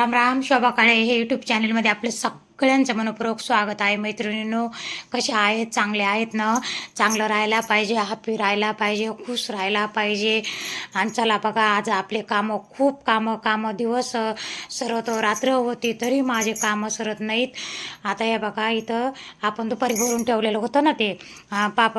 राम राम शोभा काळे हे यूट्यूब चॅनलमध्ये आपलं सगळ्यांचं मनपूर्वक स्वागत आहे मैत्रिणींनो. कसे आहेत? चांगले आहेत ना? चांगलं राहायला पाहिजे हॅपी राहायला पाहिजे खुश राहायला पाहिजे. आणि चला बघा आज आपले कामं खूप कामं कामं दिवस सरत रात्र होती तरी माझे कामं सरत नाहीत. आता हे बघा इथं आपण दुपारी भरून ठेवलेलं होतं ना ते पाप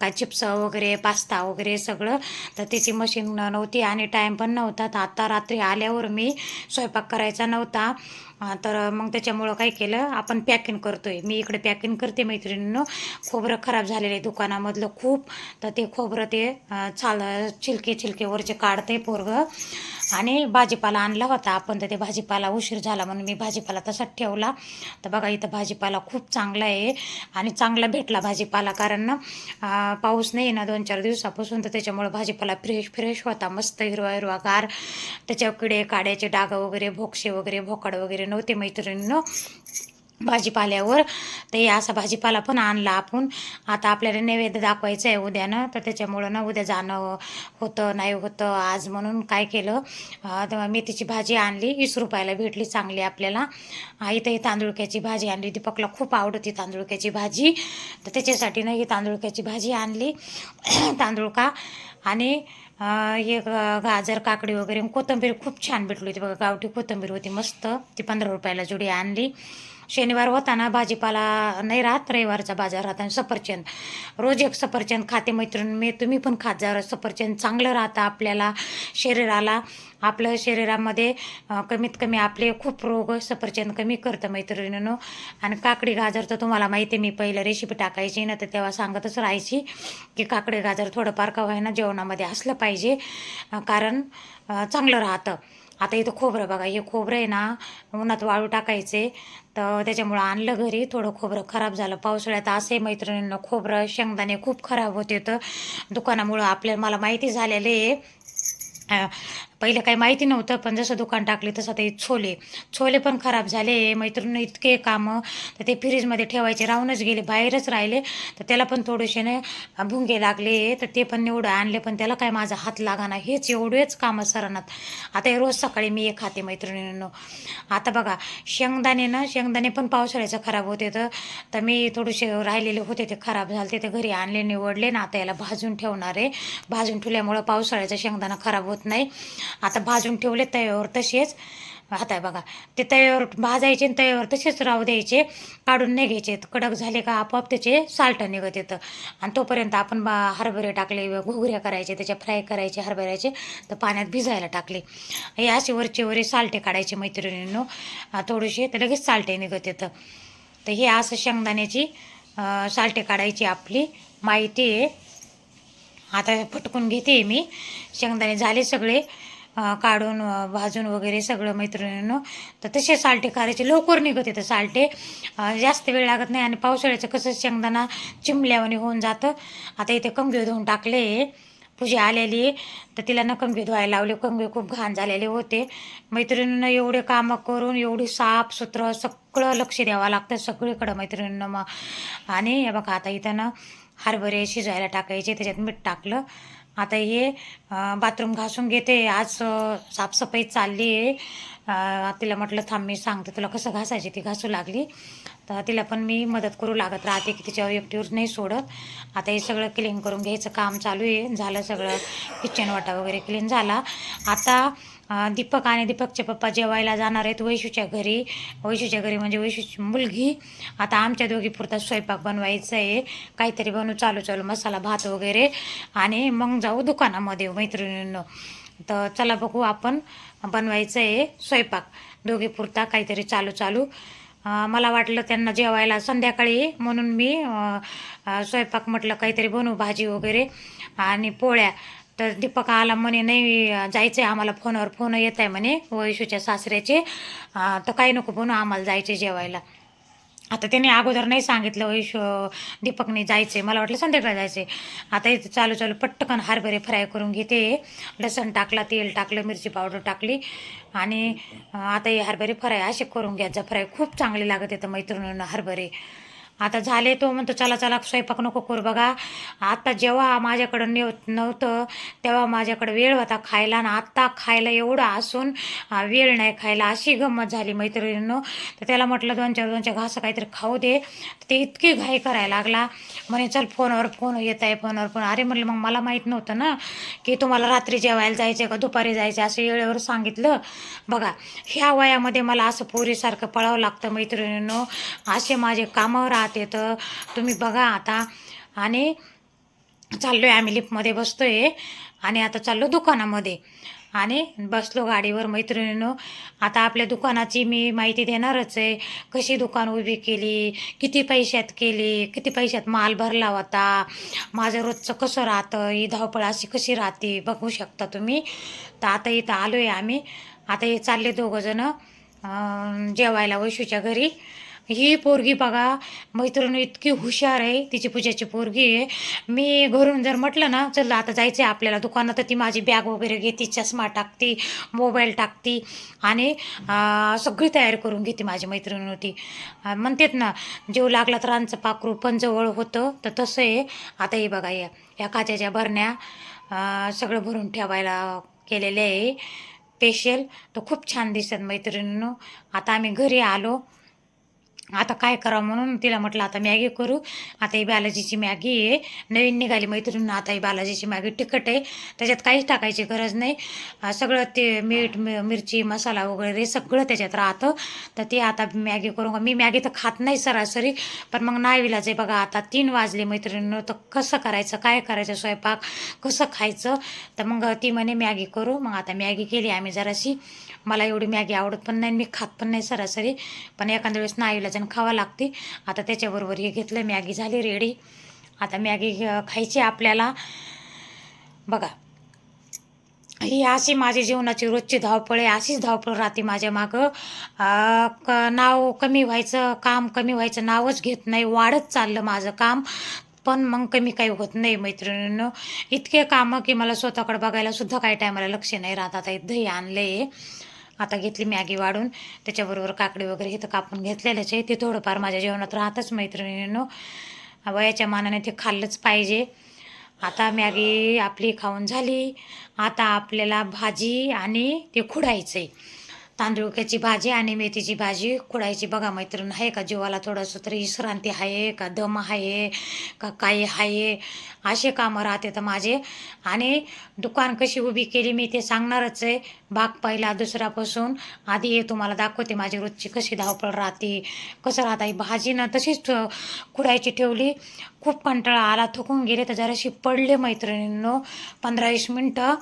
काय चिप्स वगैरे पास्ता वगैरे सगळं. तर त्याची मशीन नव्हती आणि टाईम पण नव्हता. तर आत्ता रात्री आल्यावर मी स्वयंपाक करायचा नव्हता. तर मग त्याच्यामुळं काय केलं आपण पॅकिंग करतोय. मी इकडे पॅकिंग करते मैत्रिणीनं. खोबरं खराब झालेलं आहे दुकानामधलं खूप. तर ते खोबरं ते चाल छाल छिलके छिलकेवरचे काढते पोरगं. आणि भाजीपाला आणला होता. आपण तर ते भाजीपाला उशीर झाला म्हणून मी भाजीपाला तसाच ठेवला. तर बघा इथं भाजीपाला खूप चांगला आहे आणि चांगला भेटला भाजीपाला कारण ना पाऊस नाही ना दोन चार दिवसापासून तर त्याच्यामुळं भाजीपाला फ्रेश फ्रेश होता. मस्त हिरवा हिरवागार त्याच्या किडे काड्याचे डाग वगैरे भोक्षे वगैरे भोकाड वगैरे नव्हते मैत्रिणीनं. भाजीपाल्यावर. तर हे असा भाजीपाला पण आणला आपण. आता आपल्याला नैवेद्य दाखवायचं आहे उद्यानं. तर त्याच्यामुळं ना उद्या जाणं होतं नाही होतं आज म्हणून काय केलं? तेव्हा मेथीची भाजी आणली. वीस रुपयाला भेटली चांगली आपल्याला. अं, इथं ही तांदुळक्याची भाजी आणली. दीपकला खूप आवडती तांदुळक्याची भाजी. तर त्याच्यासाठी ना ही तांदुळक्याची भाजी आणली. तांदूळका आणि हे गाजर काकडी वगैरे कोथिंबीर खूप छान भेटली होती बघा. गावठी कोथिंबीर होती मस्त. ती पंधरा रुपयाला जुडी आणली. शनिवार होता ना भाजीपाला नाही राहत रविवारचा बाजार राहता आणि सफरचंद. रोज एक सफरचंद खाते मैत्रीण मी तुम्ही पण खात जा. सफरचंद चांगलं राहतं आपल्याला शरीराला. आपलं शरीरामध्ये कमीत कमी आपले खूप रोग सफरचंद कमी करतं मैत्रिणीनं. आणि काकडी गाजर तर तुम्हाला माहिती आहे मी पहिलं रेसिपी टाकायची ना तर तेव्हा सांगतच राहायची की काकडी गाजर थोडंफार का होईना जेवणामध्ये असलं पाहिजे. कारण चांगलं राहतं. आता इथं खोबरं बघा हे खोबरं आहे ना उन्हात वाळू टाकायचे. तर त्याच्यामुळं आणलं घरी थोडं खोबरं खराब झालं. पावसाळ्यात असे मैत्रिणींना खोबरं शेंगदाणे खूप खराब होते तर दुकानामुळं आपल्याला मला माहिती झालेले आहे पहिलं काही माहिती नव्हतं पण जसं दुकान टाकले तसं ते छोले. छोले पण खराब झाले मैत्रिणी इतके कामं तर ते फ्रीजमध्ये ठेवायचे राहूनच गेले बाहेरच राहिले. तर त्याला पण थोडेसे ना भुंगे लागले तर ते पण निवडं आणले पण त्याला काय माझा हात लागाना हेच एवढेच कामं सरांनात. आता हे रोज सकाळी मी एक खाते मैत्रिणींनो. आता बघा शेंगदाणे ना शेंगदाणे पण पावसाळ्याचं खराब होते तर तर मी थोडेसे राहिलेले होते ते खराब झाले ते घरी आणले निवडले ना आता याला भाजून ठेवणार आहे. भाजून ठेवल्यामुळं पावसाळ्याचं शेंगदाणा खराब होत नाही. आता भाजून ठेवले तव्यावर तसेच. आता बघा ते तव्यावर भाजायचे आणि तव्यावर तसेच राहू द्यायचे. काढून नाही घ्यायचे. कडक झाले का आपोआप त्याचे साल्ट निघत येतं. आणि तोपर्यंत आपण बा हरभरे टाकले घुगऱ्या करायचे त्याच्या फ्राय करायचे हरभऱ्याचे तर पाण्यात भिजायला टाकले. हे असे वरचे वरे साल्टे काढायचे मैत्रिणींनो. थोडेसे तर लगेच साल्टे निघत येतं. तर हे असं शेंगदाण्याची साल्टे काढायची आपली माहिती आहे. आता फटकून घेते मी. शेंगदाणे झाले सगळे. काढून भाजून वगैरे सगळं मैत्रिणींनो. तर तसे साल्टे करायचे. लवकर निघत येतं साल्टे. जास्त वेळ लागत नाही आणि पावसाळ्याचं कसं शेंगदाणा चिमल्यावानी होऊन जातं. आता इथे कंगवे धुवून टाकले. पूजा आलेली. आहे तर तिला न कंगवे धुवायला लावले. कंगवे खूप घाण झालेले होते. मैत्रिणींना एवढे कामं करून एवढी साफसुथरं सगळं लक्ष द्यावं लागतं सगळीकडं मैत्रिणींना मग. आणि बघा आता इथं ना हरभरे शिजायला टाकायचे. त्याच्यात मीठ टाकलं. आता हे बाथरूम घासून घेते. आज साफसफाई चालली आहे. तिला म्हटलं थांब मी सांगते तुला कसं घासायची ती घासू लागली. तर तिला पण मी मदत करू लागत राहते की तिच्यावर एकटीवर नाही सोडत. आता हे सगळं क्लीन करून घ्यायचं काम चालू आहे. झालं सगळं किचन वाटा वगैरे क्लीन झाला. आता दीपक आणि दीपकचे पप्पा जेवायला जाणार आहेत वैशूच्या घरी. वैशूच्या घरी म्हणजे वैशूची मुलगी. आता आमच्या दोघी पुरता स्वयंपाक बनवायचं आहे. काहीतरी बनवू चालू चालू मसाला भात वगैरे. आणि मग जाऊ दुकानामध्ये मैत्रिणींनो. तर चला बघू आपण बनवायचं आहे स्वयंपाक. दोघे पुरता काहीतरी चालू चालू. मला वाटलं त्यांना जेवायला संध्याकाळी म्हणून मी स्वयंपाक म्हटलं काहीतरी बनवू भाजी वगैरे आणि पोळ्या. तर दीपक आला म्हणे नाही जायचं आहे आम्हाला फोनवर फोन येत आहे म्हणे वैशूच्या सासऱ्याचे. तर काही नको बनू आम्हाला जायचे जेवायला. आता त्याने अगोदर नाही सांगितलं वैश दीपकने जायचे मला वाटलं संध्याकाळी जायचे आता इथे चालू चालू पटकन हरभरे फ्राय करून घेते. लसण टाकला तेल टाकलं मिरची पावडर टाकली. आणि आता हे हरभरे फ्राय असे करून घ्यायचा फ्राय खूप चांगले लागत येतं मैत्रिणींना हरभरे. आता झाले तो म्हणतो चला चला स्वयंपाक नको करू बघा. आता जेव्हा माझ्याकडं नेव नव्हतं तेव्हा माझ्याकडं वेळ होता खायला आणि आत्ता खायला एवढं असून वेळ नाही खायला अशी गंमत झाली मैत्रिणीनं. तर त्याला म्हटलं दोन चार दोन चार घास काहीतरी खाऊ दे. तर ते इतकी घाई करायला लागला. म्हणे चल फोनवर फोन येत आहे फोनवर फोन. अरे म्हणलं मग मला माहीत नव्हतं ना की तुम्हाला रात्री जेवायला जायचं का दुपारी जायचं असं वेळेवर सांगितलं. बघा ह्या वयामध्ये मला असं पोरीसारखं पळावं लागतं मैत्रिणीनं. असे माझे कामावर राहते तर तुम्ही बघा आता. आणि चाललो आहे आम्ही लिफ्टमध्ये बसतो आहे आणि आता चाललो दुकानामध्ये. आणि बसलो गाडीवर मैत्रिणीनं. आता आपल्या दुकानाची मी माहिती देणारच आहे. कशी दुकान उभी केली किती पैशात केली किती पैशात माल भरला होता. माझं रोजचं कसं राहतं ही धावपळ अशी कशी राहते बघू शकता तुम्ही. तर आता इथं आलो आहे आम्ही. आता हे चालले दोघंजणं जेवायला वैशूच्या घरी. ही पोरगी बघा मैत्रिणी इतकी हुशार आहे तिची पूजाची पोरगी आहे. मी घरून जर म्हटलं ना चल आता जायचं आहे आपल्याला दुकानात ती माझी बॅग वगैरे घेते चष्मा टाकते मोबाईल टाकते आणि सगळी तयारी करून घेते माझी मैत्रिणी होती. म्हणतात ना जीव लागला तर आमचं पाखरू पण जवळ होतं तर तसं आहे. आता हे बघा या या काचेच्या भरण्या सगळं भरून ठेवायला केलेले आहे. स्पेशल तर खूप छान दिसतात मैत्रिणींनो. आता आम्ही घरी आलो. आता काय करावं म्हणून तिला म्हटलं आता मॅगी करू. आता ही बालाजीची मॅगी आहे. नवीन निघाली मैत्रिणी आता ही बालाजीची मॅगी तिखट आहे. त्याच्यात काहीच टाकायची गरज नाही. सगळं ते मीठ मिरची मसाला वगैरे सगळं त्याच्यात राहतं. तर ती आता मॅगी करू. मी मॅगी तर खात नाही सरासरी पण मग नाही विलाज आहे बघा आता तीन वाजले मैत्रिणीनं तर कसं करायचं? काय करायचं स्वयंपाक? कसं खायचं? तर मग ती म्हणे मॅगी करू. मग आता मॅगी केली आम्ही जराशी. मला एवढी मॅगी आवडत पण नाही मी खात पण नाही सरासरी. पण एखाद्या वेळेस नाही विलाजन खावा लागते. आता त्याच्याबरोबर हे घेतलं मॅगी झाली रेडी आता मॅगी खायची आपल्याला. बघा ही अशी माझी जीवनाची रोजची धावपळ आहे. अशीच धावपळ राहते माझ्या मागं. क नाव कमी व्हायचं काम कमी व्हायचं नावच घेत नाही. वाढत चाललं माझं काम. पण मग कमी काही होत नाही मैत्रिणीनं. इतके कामं की मला स्वतःकडे बघायला सुद्धा काही टायमाला लक्ष नाही राहत. आता हे दही आणले आता घेतली मॅगी वाढून. त्याच्याबरोबर काकडी वगैरे इथं कापून घेतलेलंच आहे. ते थोडंफार माझ्या जेवणात राहतच मैत्रिणींनो. वयाच्या मानाने ते खाल्लंच पाहिजे. आता मॅगी आपली खाऊन झाली. आता आपल्याला भाजी आणि ते खुडायचं आहे तांदूळक्याची भाजी आणि मेथीची भाजी खुडायची बघा मैत्रीण आहे का जीवाला थोडंसं तरी विश्रांती आहे का दम आहे का काही आहे? असे कामं राहते तर माझे. आणि दुकान कशी उभी केली मी ते सांगणारच आहे. भाग पहिला दुसऱ्यापासून. आधी हे तुम्हाला दाखवते माझी रोजची कशी धावपळ राहते. कसं राहता ही भाजी ना तशीच खुडायची ठेवली. खूप कंटाळा आला थकून गेले तर जराशी पडले मैत्रिणींनो. पंधरा वीस मिनटं.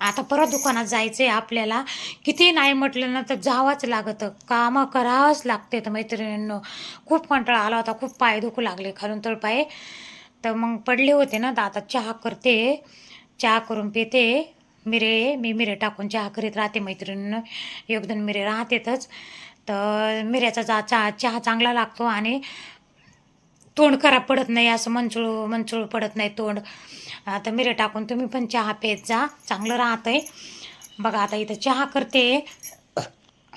आता परत दुकानात जायचं आहे आपल्याला. किती नाही म्हटलं ना तर जावंच लागतं. कामं करावंच लागते तर मैत्रिणींनो. खूप कंटाळा आला होता. खूप पाय दुखू लागले खालून तळपाय. तर मग पडले होते ना तर आता चहा करते. चहा करून पिते. मिरे मी मिरे टाकून चहा करीत राहते मैत्रिणीनं. एक दोन मिरे राहतेतच. तर मिऱ्याचा जा चहा चहा चांगला लागतो आणि तोंड खराब पडत नाही असं मंचूळ मंचूळ पडत नाही तोंड. आता मिरे टाकून तुम्ही पण चहा पेत जा. चांगलं राहतंय. बघा आता इथं चहा करते.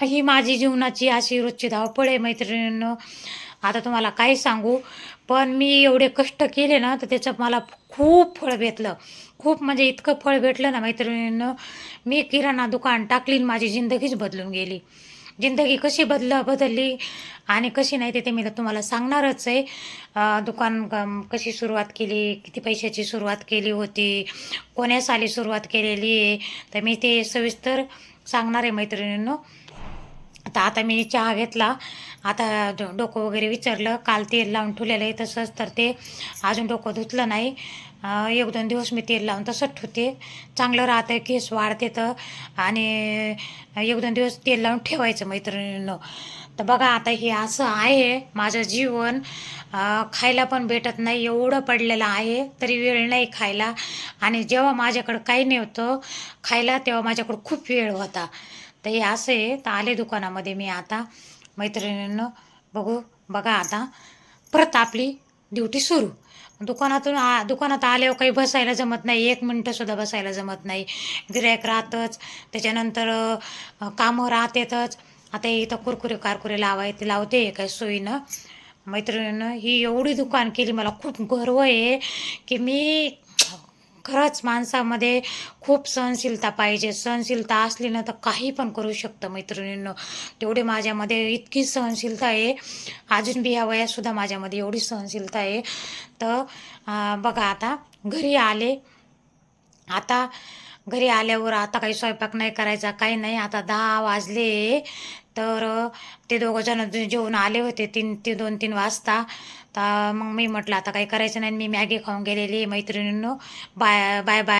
ही माझी जीवनाची अशी रोजची धावपळ आहे मैत्रिणींनो. आता तुम्हाला काय सांगू पण मी एवढे कष्ट केले ना तर त्याचं मला खूप फळ भेटलं. खूप म्हणजे इतकं फळ भेटलं ना मैत्रिणींनं. मी किराणा दुकान टाकली आणि माझी जिंदगीच बदलून गेली. जिंदगी कशी बदल बदलली आणि कशी नाही ते ते मी तुम्हाला सांगणारच आहे. दुकान कशी सुरुवात केली किती पैशाची सुरुवात केली होती कोण्या साली सुरुवात केलेली आहे तर मी ते सविस्तर सांगणार आहे मैत्रिणींनो. आता आता मी चहा घेतला. आता डो- डोकं वगैरे विचारलं. काल तेल लावून ठेवलेलं आहे तसंच तर ते अजून डोकं धुतलं नाही. एक दोन दिवस मी तेल लावून तसंच ठेवते. चांगलं राहतं केस वाढते तर. आणि एक दोन दिवस तेल लावून ठेवायचं मैत्रिणीनं. तर बघा आता हे असं आहे माझं जीवन. खायला पण भेटत नाही एवढं पडलेलं आहे. तरी वेळ नाही खायला. आणि जेव्हा माझ्याकडं काही नव्हतं खायला तेव्हा माझ्याकडं खूप वेळ होता. तर हे असं आहे तर आले दुकानामध्ये मी आता. मैत्रिणींनं बघू बघा आता. परत आपली ड्युटी सुरू. दुकानातून आ दुकानात आल्यावर काही बसायला जमत नाही. एक मिनटंसुद्धा बसायला जमत नाही. गिरायक राहतच. त्याच्यानंतर कामं राहतेतच. आता इथं कुरकुरे कारकुरे लावाय ते लावते काय सोयीनं. मैत्रिणीनं ही एवढी दुकान केली मला खूप गर्व आहे की मी खरंच माणसामध्ये खूप सहनशीलता पाहिजे. सहनशीलता असली ना तर काही पण करू शकतं मैत्रिणींनो. तेवढी माझ्यामध्ये इतकी सहनशीलता आहे. अजून बी ह्या वयातसुद्धा माझ्यामध्ये एवढी सहनशीलता आहे. तर बघा आता घरी आले. आता घरी आल्यावर आता काही स्वयंपाक नाही करायचा काही नाही. आता दहा वाजले. तर ते दोघंजण जेवण जेवून आले होते तीन ते दोन तीन वाजता. तर मग मी म्हटलं आता काही करायचं नाही मी मॅगी खाऊन गेलेली मैत्रिणींनो. Bye bye bye.